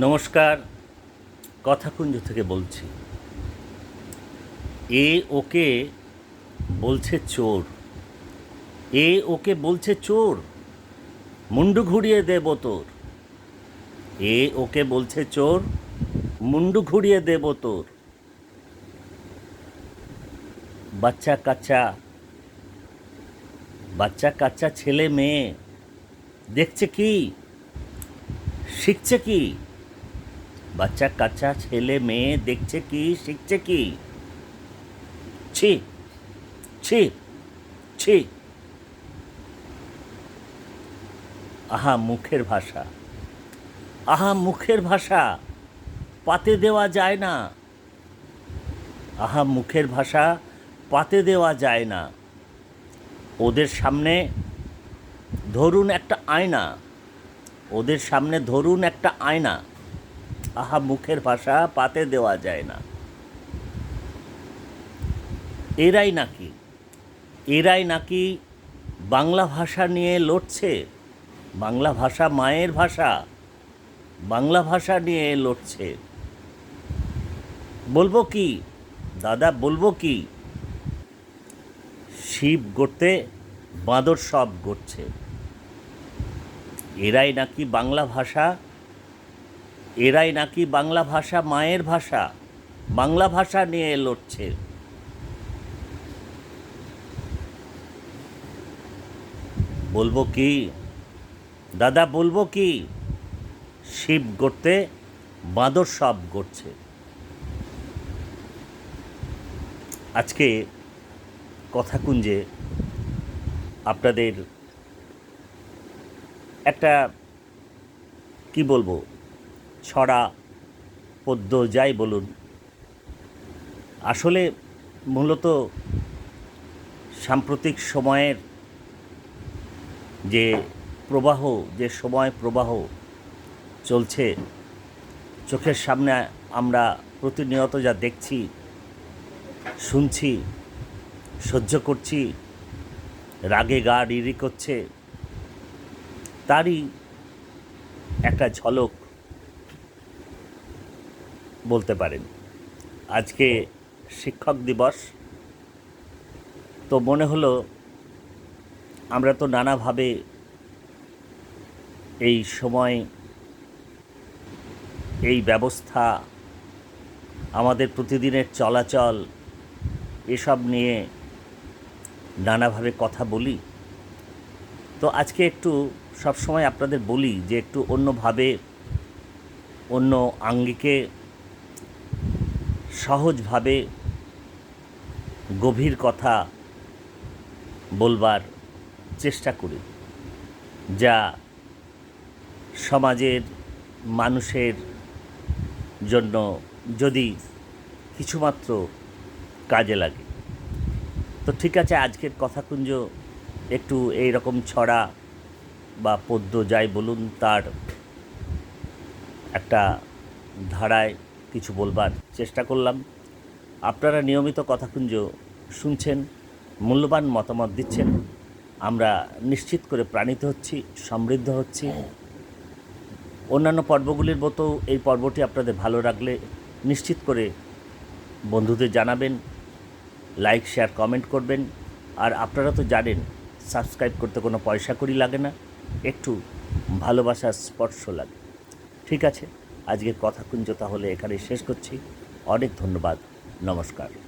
নমস্কার, কথাকুঞ্জ থেকে বলছি। এ ওকে বলছে চোর। এ ওকে বলছে চোর। মুন্ডু ঘুরিয়ে দেব তোর। এ ওকে বলছে চোর। মুন্ডু ঘুরিয়ে দেব তোর। বাচ্চা কাচ্চা বাচ্চা কাচ্চা ছেলে মেয়ে, দেখছে কি? শিখছে কি? বাচ্চা কাচ্চা ছেলে মেয়ে দেখছে কি, শিখছে কি? ছি ছি ছি। আহা, মুখের ভাষা। আহা, মুখের ভাষা। পাতে দেওয়া যায় না। আহা, মুখের ভাষা পাতে দেওয়া যায় না। ওদের সামনে ধরুন একটা আয়না। ওদের সামনে ধরুন একটা আয়না। আহা, মুখের ভাষা পাতে দেওয়া যায় না। এরাই নাকি? এরাই নাকি বাংলা ভাষা নিয়ে লড়ছে? বাংলা ভাষা মায়ের ভাষা? বাংলা ভাষা নিয়ে লড়ছে। বলব কি? দাদা, বলব কি? শিব গড়তে বাঁদর সব গড়ছে। এরাই নাকি বাংলা ভাষা এরাই নাকি বাংলা ভাষা মায়ের ভাষা? বাংলা ভাষা নিয়ে লড়ছে। বলব কি? দাদা, বলব কি? শিব গড়তে, বাঁদর সব গড়ছে। আজকে কথা কথাকুঞ্জে আপনাদের একটা, কি বলব ছড়া, পদ্য, যাই বলুন। আসলে মূলত সাম্প্রতিক সময়ের যে প্রবাহ, যে সময় প্রবাহ চলছে, চোখের সামনে আমরা প্রতিনিয়ত যা দেখছি, শুনছি, সহ্য করছি, রাগে গা রিরি করছে তারই একটা ঝলক বলতে পারেন। আজকে শিক্ষক দিবস। তো মনে হলো আমরা তো নানাভাবে এই সময় এই ব্যবস্থা, আমাদের প্রতিদিনের চলাচল, এসব নিয়ে নানাভাবে কথা বলি। তো আজকে একটু সবসময় আপনাদের বলি যে একটু অন্যভাবে, অন্য আঙ্গিকে সহজভাবে গভীর কথা বলবার চেষ্টা করি, যা সমাজের মানুষের জন্য যদি কিছুমাত্র কাজে লাগে। তো ঠিক আছে, আজকের কথাকুঞ্জ একটু এই রকম ছড়া বা পদ্য যাই বলুন, তার একটা ধারায় কিছু বলবার চেষ্টা করলাম। আপনারা নিয়মিত কথাকুঞ্জ শুনছেন, মূল্যবান মতামত দিচ্ছেন। আমরা নিশ্চিত করে প্রাণিত হচ্ছি, সমৃদ্ধ হচ্ছি। অন্যান্য পর্বগুলির মতো এই পর্বটি আপনাদের ভালো রাখলে নিশ্চিত করে বন্ধুদের জানাবেন লাইক শেয়ার কমেন্ট করবেন। আর আপনারা তো জানেন সাবস্ক্রাইব করতে কোনো পয়সা করি লাগে না, একটু ভালোবাসার স্পর্শ লাগে। ঠিক আছে? আজকের কথাকুঞ্জ তাহলে এখানে শেষ করছি। অনেক ধন্যবাদ। নমস্কার।